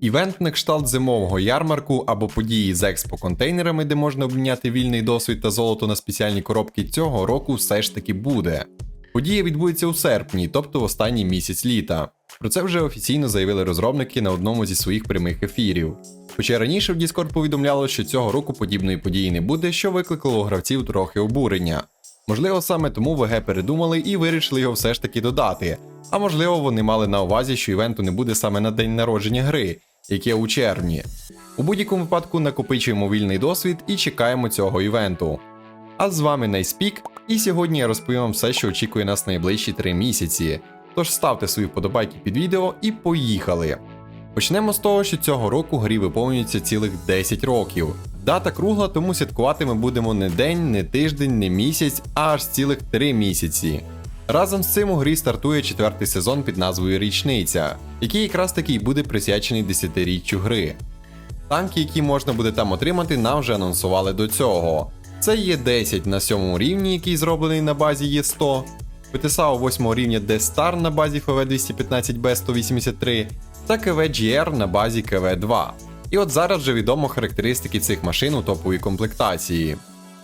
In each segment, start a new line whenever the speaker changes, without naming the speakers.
Івент на кшталт зимового ярмарку або події з експо-контейнерами, де можна обміняти вільний досвід та золото на спеціальні коробки цього року все ж таки буде. Подія відбудеться у серпні, тобто в останній місяць літа. Про це вже офіційно заявили розробники на одному зі своїх прямих ефірів. Хоча раніше в Discord повідомляло, що цього року подібної події не буде, що викликало у гравців трохи обурення. Можливо, саме тому ВГ передумали і вирішили його все ж таки додати. А можливо, вони мали на увазі, що івенту не буде саме на день народження гри, яке у червні. У будь-якому випадку накопичуємо вільний досвід і чекаємо цього івенту. А з вами Найспік, і сьогодні я розповім вам все, що очікує нас найближчі 3 місяці. Тож ставте свої вподобайки під відео і поїхали! Почнемо з того, що цього року грі виповнюється цілих 10 років. Дата кругла, тому святкувати ми будемо не день, не тиждень, не місяць, а аж цілих 3 місяці. Разом з цим у грі стартує четвертий сезон під назвою Річниця, який якраз таки буде присвячений 10-річчю гри. Танки, які можна буде там отримати, нам вже анонсували до цього. Це є 10 на 7 рівні, який зроблений на базі Є100, ПТСАУ 8 рівня D-Star на базі FV215B183 та КВ-GR на базі КВ-2. І от зараз вже відомо характеристики цих машин у топовій комплектації.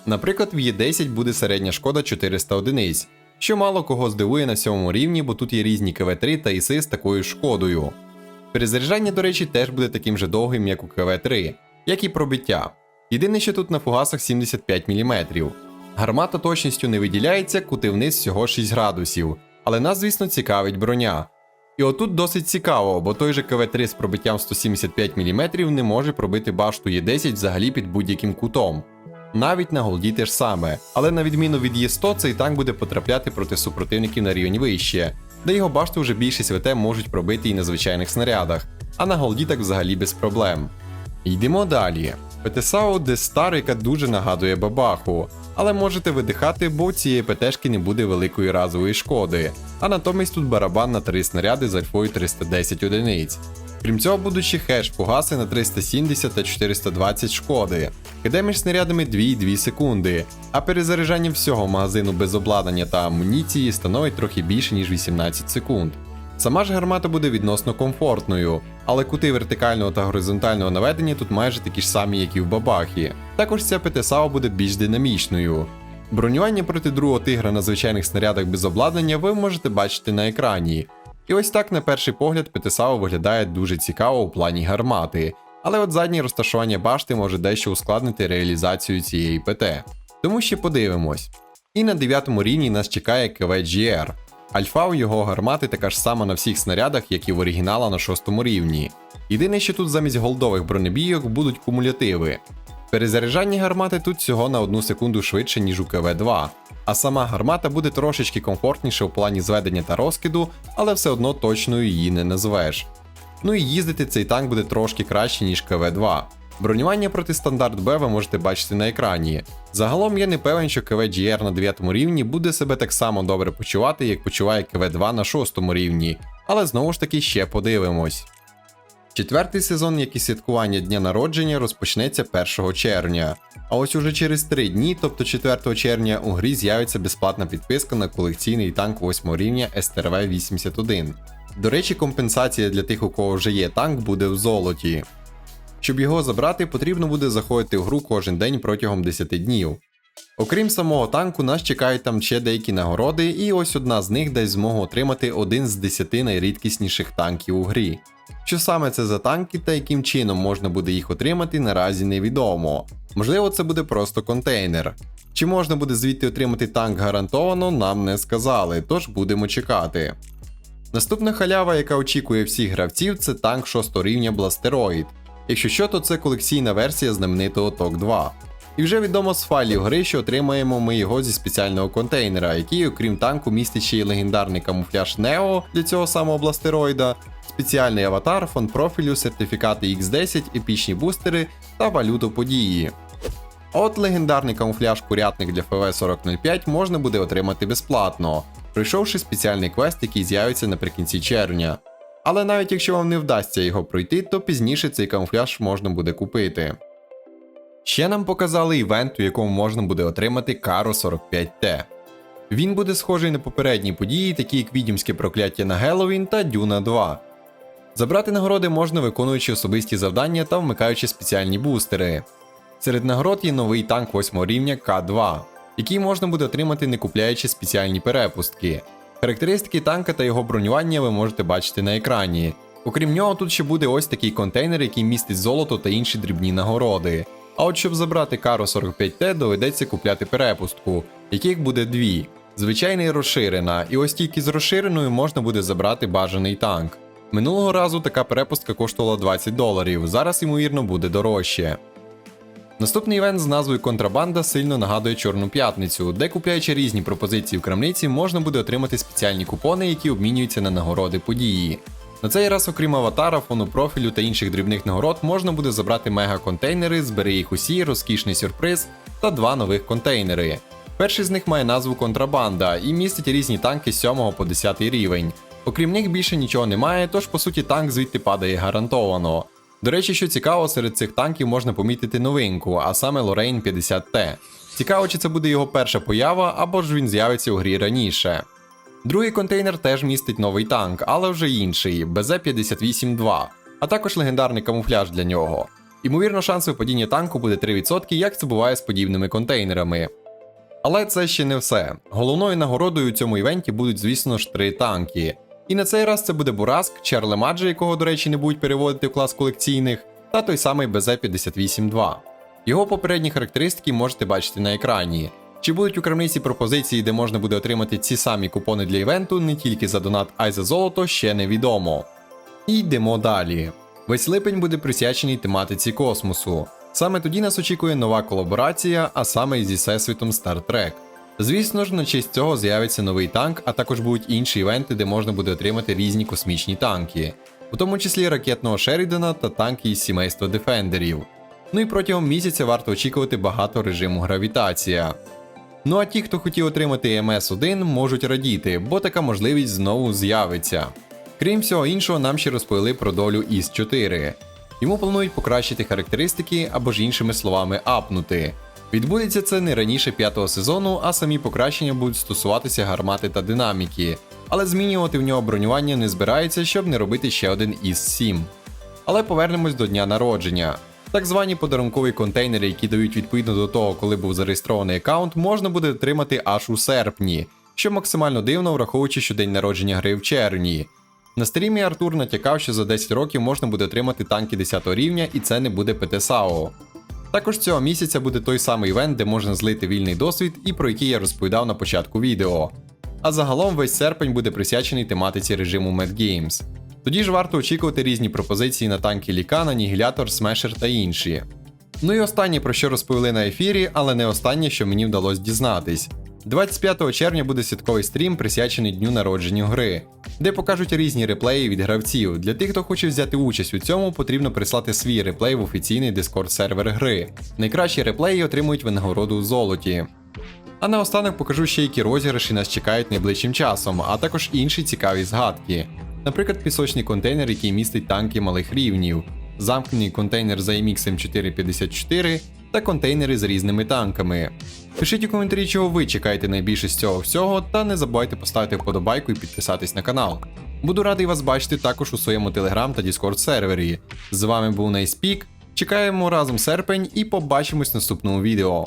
Наприклад, в Є10 буде середня шкода 400 одиниць, що мало кого здивує на 7 рівні, бо тут є різні КВ-3 та ІСи з такою шкодою. Перезаряджання, до речі, теж буде таким же довгим, як у КВ-3, як і пробиття. Єдине, що тут на фугасах 75 мм. Гармата точністю не виділяється, кути вниз всього 6 градусів, але нас, звісно, цікавить броня. І отут досить цікаво, бо той же КВ-3 з пробиттям 175 мм не може пробити башту Є10 взагалі під будь-яким кутом. Навіть на голді те ж саме, але на відміну від Є100 цей танк буде потрапляти проти супротивників на рівень вище, де його башту вже більшість ВТ можуть пробити і на звичайних снарядах, а на голді так взагалі без проблем. Йдемо далі. ПТСАУ Дестар, яка дуже нагадує бабаху, але можете видихати, бо цієї ПТшки не буде великої разової шкоди, а натомість тут барабан на 3 снаряди з альфою 310 одиниць. Крім цього, будуть ще хеш фугаси на 370 та 420 шкоди, киде між снарядами 2,2 секунди, а перезаряджання всього магазину без обладнання та амуніції становить трохи більше ніж 18 секунд. Сама ж гармата буде відносно комфортною, але кути вертикального та горизонтального наведення тут майже такі ж самі, як і в бабахі. Також ця ПТСАО буде більш динамічною. Бронювання проти другого тигра на звичайних снарядах без обладнання ви можете бачити на екрані. І ось так на перший погляд ПТСАО виглядає дуже цікаво у плані гармати, але от заднє розташування башти може дещо ускладнити реалізацію цієї ПТ. Тому ще подивимось. І на 9 рівні нас чекає КВ-GR. Альфа у його гармати така ж сама на всіх снарядах, як і в оригінала на 6 рівні. Єдине, що тут замість голдових бронебійок будуть кумулятиви. Перезаряджання гармати тут всього на 1 секунду швидше, ніж у КВ-2, а сама гармата буде трошечки комфортніше в плані зведення та розкиду, але все одно точною її не назвеш. Ну і їздити цей танк буде трошки краще, ніж КВ-2. Бронювання проти стандарт Б ви можете бачити на екрані. Загалом я не певен, що КВ-GR на 9 рівні буде себе так само добре почувати, як почуває КВ-2 на 6 рівні, але знову ж таки ще подивимось. Четвертий сезон, як і святкування дня народження, розпочнеться 1 червня. А ось уже через 3 дні, тобто 4 червня, у грі з'явиться безплатна підписка на колекційний танк 8 рівня STRV-81. До речі, компенсація для тих, у кого вже є танк, буде в золоті. Щоб його забрати, потрібно буде заходити в гру кожен день протягом 10 днів. Окрім самого танку, нас чекають там ще деякі нагороди, і ось одна з них дасть змогу отримати один з 10 найрідкісніших танків у грі. Що саме це за танки та яким чином можна буде їх отримати, наразі невідомо. Можливо, це буде просто контейнер. Чи можна буде звідти отримати танк гарантовано, нам не сказали, тож будемо чекати. Наступна халява, яка очікує всіх гравців, це танк 6 рівня Бластероїд. Якщо що, то це колекційна версія знаменитого ТОК 2. І вже відомо з файлів гри, що отримаємо ми його зі спеціального контейнера, який, окрім танку, містить ще й легендарний камуфляж Нео для цього самого бластероїда, спеціальний аватар, фон профілю, сертифікати X10, епічні бустери та валюту події. От легендарний камуфляж курятник для ФВ-4005 можна буде отримати безплатно, пройшовши спеціальний квест, який з'явиться наприкінці червня. Але навіть якщо вам не вдасться його пройти, то пізніше цей камуфляж можна буде купити. Ще нам показали івент, у якому можна буде отримати Каро 45Т. Він буде схожий на попередні події, такі як відімське прокляття на Геловін та Дюна 2. Забрати нагороди можна виконуючи особисті завдання та вмикаючи спеціальні бустери. Серед нагород є новий танк 8 рівня К2, який можна буде отримати не купляючи спеціальні перепустки. Характеристики танка та його бронювання ви можете бачити на екрані. Окрім нього, тут ще буде ось такий контейнер, який містить золото та інші дрібні нагороди. А от щоб забрати Каро 45Т, доведеться купляти перепустку, яких буде дві. Звичайна і розширена, і ось тільки з розширеною можна буде забрати бажаний танк. Минулого разу така перепустка коштувала 20 доларів, зараз, ймовірно, буде дорожче. Наступний івент з назвою Контрабанда сильно нагадує Чорну п'ятницю, де купляючи різні пропозиції в крамниці, можна буде отримати спеціальні купони, які обмінюються на нагороди події. На цей раз, окрім аватара, фону профілю та інших дрібних нагород, можна буде забрати мега-контейнери, збери їх усі, розкішний сюрприз та два нових контейнери. Перший з них має назву Контрабанда і містить різні танки з 7 по 10 рівень. Окрім них більше нічого немає, тож по суті танк звідти падає гарантовано. До речі, що цікаво, серед цих танків можна помітити новинку, а саме Lorraine 50T. Цікаво, чи це буде його перша поява, або ж він з'явиться у грі раніше. Другий контейнер теж містить новий танк, але вже інший БЗ-58-2, а також легендарний камуфляж для нього. Ймовірно, шанс випадіння танку буде 3%, як це буває з подібними контейнерами. Але це ще не все. Головною нагородою у цьому івенті будуть, звісно ж, три танки. І на цей раз це буде Бураск, Чарле Маджа, якого, до речі, не будуть переводити в клас колекційних, та той самий БЗ-58-2. Його попередні характеристики можете бачити на екрані. Чи будуть у крамниці пропозиції, де можна буде отримати ці самі купони для івенту не тільки за донат, а й за золото, ще невідомо. І йдемо далі. Весь липень буде присвячений тематиці космосу. Саме тоді нас очікує нова колаборація, а саме зі всесвітом Star Trek. Звісно ж, на честь цього з'явиться новий танк, а також будуть інші івенти, де можна буде отримати різні космічні танки, у тому числі ракетного Шерідана та танки із сімейства Дефендерів. Ну і протягом місяця варто очікувати багато режиму гравітація. Ну а ті, хто хотів отримати МС-1, можуть радіти, бо така можливість знову з'явиться. Крім всього іншого, нам ще розповіли про долю іс 4 Йому планують покращити характеристики або ж іншими словами апнути. Відбудеться це не раніше п'ятого сезону, а самі покращення будуть стосуватися гармати та динаміки, але змінювати в нього бронювання не збирається, щоб не робити ще один із 7. Але повернемось до дня народження. Так звані подарункові контейнери, які дають відповідно до того, коли був зареєстрований аккаунт, можна буде отримати аж у серпні, що максимально дивно, враховуючи, що день народження гри в червні. На стрімі Артур натякав, що за 10 років можна буде отримати танки 10 рівня, і це не буде ПТСАО. Також цього місяця буде той самий івент, де можна злити вільний досвід і про який я розповідав на початку відео. А загалом весь серпень буде присвячений тематиці режиму Mad Games. Тоді ж варто очікувати різні пропозиції на танки Лікан, Анігілятор, Смешер та інші. Ну і останнє, про що розповіли на ефірі, але не останнє, що мені вдалося дізнатись. 25 червня буде святковий стрім, присвячений дню народження гри, де покажуть різні реплеї від гравців. Для тих, хто хоче взяти участь у цьому, потрібно прислати свій реплей в офіційний Discord сервер гри. Найкращі реплеї отримують винагороду у золоті. А наостанок покажу ще які розіграші нас чекають найближчим часом, а також інші цікаві згадки. Наприклад, пісочний контейнер, який містить танки малих рівнів, замкнений контейнер за MX M454 та контейнери з різними танками. Пишіть у коментарі, чого ви чекаєте найбільше з цього всього, та не забувайте поставити вподобайку і підписатись на канал. Буду радий вас бачити також у своєму телеграм та Discord сервері. З вами був Найспік. Чекаємо разом серпень і побачимось в наступному відео.